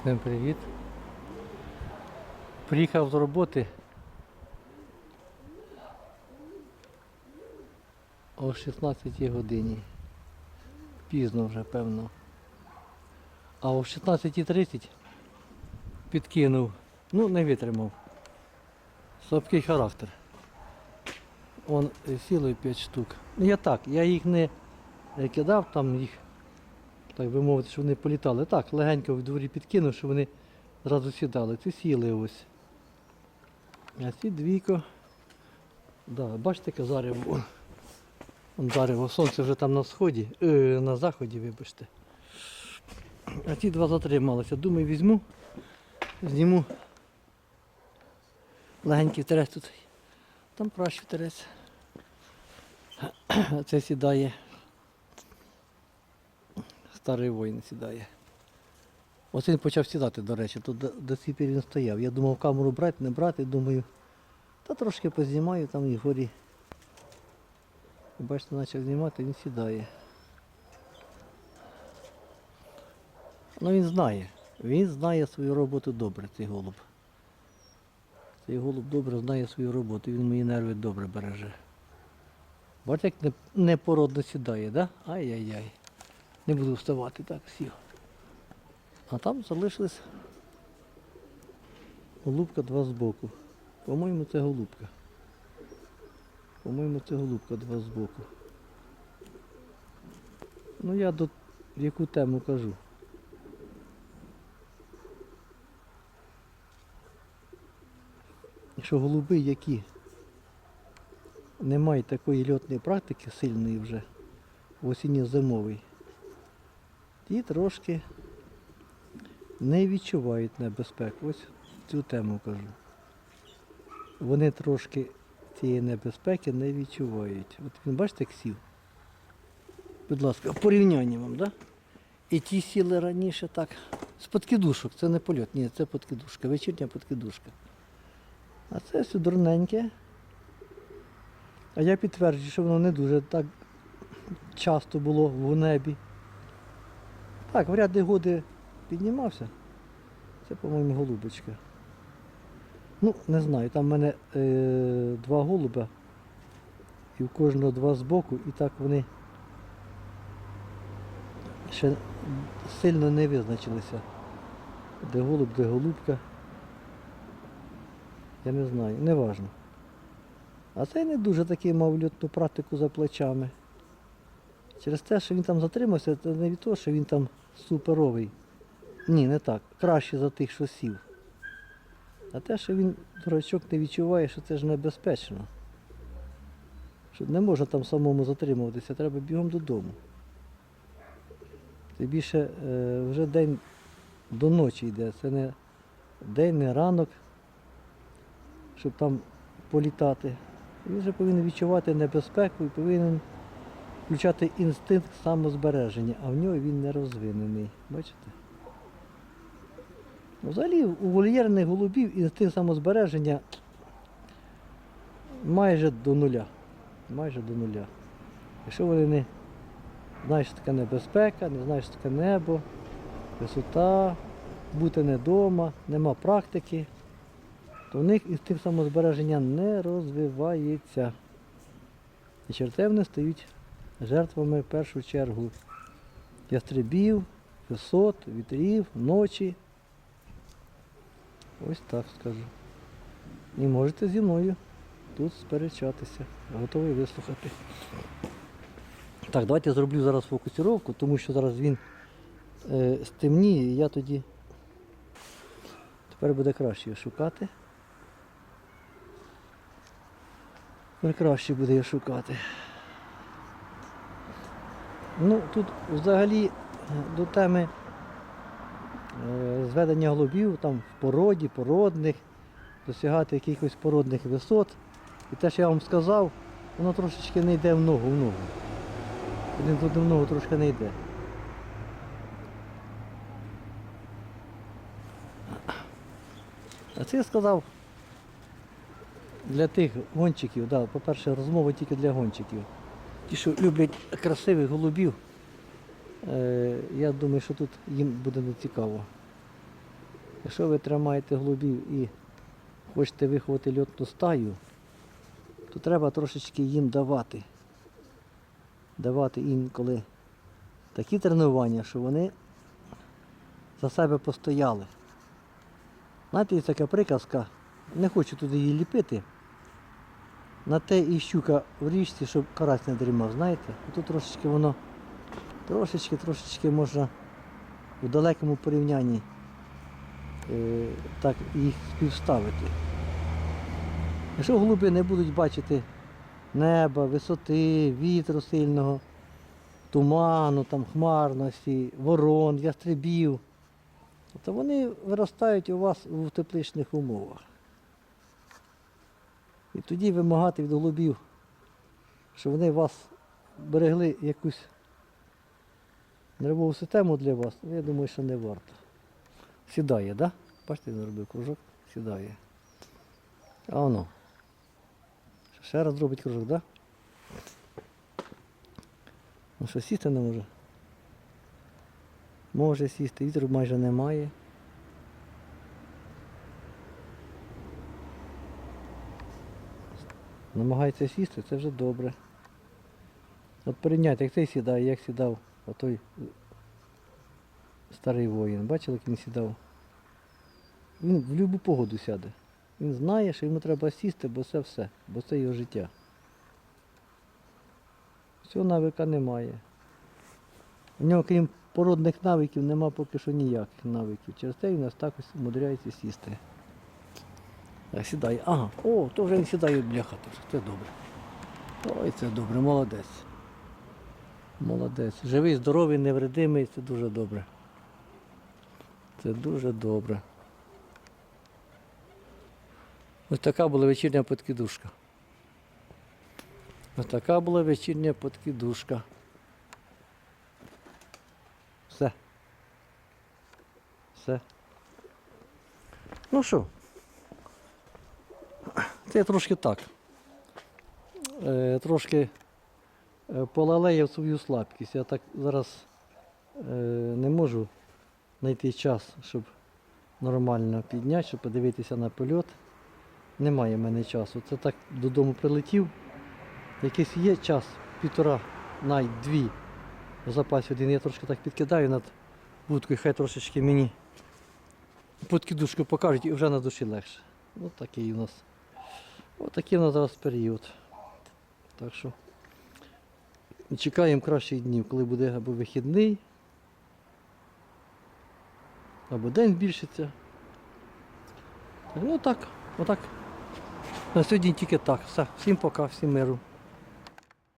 Всім привіт. Приїхав з роботи. О 16 годині. Пізно вже, певно. А о 16.30 підкинув. Ну, не витримав. Слабкий характер. Он е, сіло 5 штук. Ну я так, я їх не кидав, там їх так би мовити, щоб вони політали. Так, легенько в дворі підкинув, щоб вони зразу сідали. Ці сіли ось. А ці двійко. Да, бачите, яке зарево. Сонце вже там на сході, е, на заході, вибачте. А ці два затрималися. Думаю, візьму, зніму. Легенький втерець тут. Там краще втерець. Це сідає. Старий воїн сідає. Ось він почав сідати, до речі, тут до, до пір він стояв. Я думав камеру брати, не брати, думаю, та трошки познімаю там і горі. Бачите, почав знімати, він сідає. Ну він знає. Він знає свою роботу добре, цей голуб. Цей голуб добре знає свою роботу, він мої нерви добре береже. Бачите, як непородно сідає, да? Ай-яй-яй. Не буду вставати, так, сів. А там залишилась голубка два збоку. По-моєму, це голубка. По-моєму, це голубка два збоку. Ну я до яку тему кажу. Що голуби, які не мають такої льотної практики сильної вже в осінньо-зимовий, ті трошки не відчувають небезпеку. Ось цю тему кажу. Вони трошки цієї небезпеки не відчувають. От він бачите, як сів? Будь ласка, порівняння вам, да? І ті сіли раніше так. З подкидушок, це не польот, ні, це подкидушка, вечірня подкидушка. А це все дурненьке. А я підтверджую, що воно не дуже так часто було в небі. Так, в ряди годи піднімався. Це, по-моєму, голубочка. Ну, не знаю, там в мене е, два голуба, і в кожного два збоку, і так вони ще сильно не визначилися. Де голуб, де голубка. Я не знаю, не важно. А цей не дуже такий мав льотну практику за плечами. Через те, що він там затримався, це не від того, що він там суперовий. Ні, не так. Краще за тих, що сів. А те, що він дурачок не відчуває, що це ж небезпечно. Що не можна там самому затримуватися, треба бігом додому. Тим більше е, вже день до ночі йде. Це не день, не ранок, щоб там політати. Він вже повинен відчувати небезпеку і повинен включати інстинкт самозбереження, а в нього він не розвинений. Бачите? Взагалі у вольєрних голубів інстинкт самозбереження майже до нуля. Майже до нуля. Якщо вони не знають, що таке небезпека, не знають, що таке небо, висота, бути не вдома, нема практики, то в них інстинкт самозбереження не розвивається. І черте вони стають жертвами в першу чергу ястребів, висот, вітрів, ночі. Ось так скажу. І можете зі мною тут сперечатися. Готовий вислухати. Так, давайте зроблю зараз фокусировку, тому що зараз він е, стемніє, і я тоді тепер буде краще його шукати. Тепер краще буде його шукати. Ну, тут взагалі е, до теми е, зведення голубів там в породі, породних, досягати якихось породних висот. І те, що я вам сказав, воно трошечки не йде в ногу в ногу. Один тут в ногу трошки не йде. А це я сказав для тих гонщиків, да, по-перше, розмова тільки для гонщиків. Ті, що люблять красивих голубів, е, я думаю, що тут їм буде не цікаво. Якщо ви тримаєте голубів і хочете виховати льотну стаю, то треба трошечки їм давати. Давати інколи такі тренування, що вони за себе постояли. Знаєте, є така приказка, не хочу туди її ліпити. На те і щука в річці, щоб карась не дрімав, знаєте? Тут трошечки воно, трошечки, трошечки можна в далекому порівнянні е, так їх співставити. Якщо голуби не будуть бачити неба, висоти, вітру сильного, туману, там, хмарності, ворон, ястребів, то вони виростають у вас у тепличних умовах. І тоді вимагати від голубів, що вони вас берегли якусь нервову систему для вас, ну, я думаю, що не варто. Сідає, так? Да? Бачите, він робив кружок, сідає. А воно. Ще раз зробить кружок, так? Да? Ну що, сісти не може? Може сісти, вітру майже немає. Намагається сісти, це вже добре. От порівняйте, як цей сідає, як сідав отой е, старий воїн. Бачили, як він сідав? Він в будь-яку погоду сяде. Він знає, що йому треба сісти, бо це все, бо це його життя. Цього навика немає. У нього, крім породних навиків, нема поки що ніяких навиків. Через те він нас так ось умудряється сісти. Так, сідає. Ага, о, то вже він сідає бляха. Це добре. Ой, це добре, молодець. Молодець. Живий, здоровий, невредимий, це дуже добре. Це дуже добре. Ось така була вечірня подкидушка. Ось така була вечірня подкидушка. Все. Все. Ну що? Це трошки так. Е, трошки е, полалеяв свою слабкість. Я так зараз е, не можу знайти час, щоб нормально підняти, щоб подивитися на польот. Немає в мене часу. Це так додому прилетів. Якийсь є час, півтора, навіть дві в запасі один. Я трошки так підкидаю над вудкою, хай трошечки мені подкидушку покажуть і вже на душі легше. Ось такий у нас. Ось такий нас зараз період. Так що чекаємо кращих днів, коли буде або вихідний, або день збільшиться. Ну так, отак. На сьогодні тільки так. Все. Всім пока, всім миру.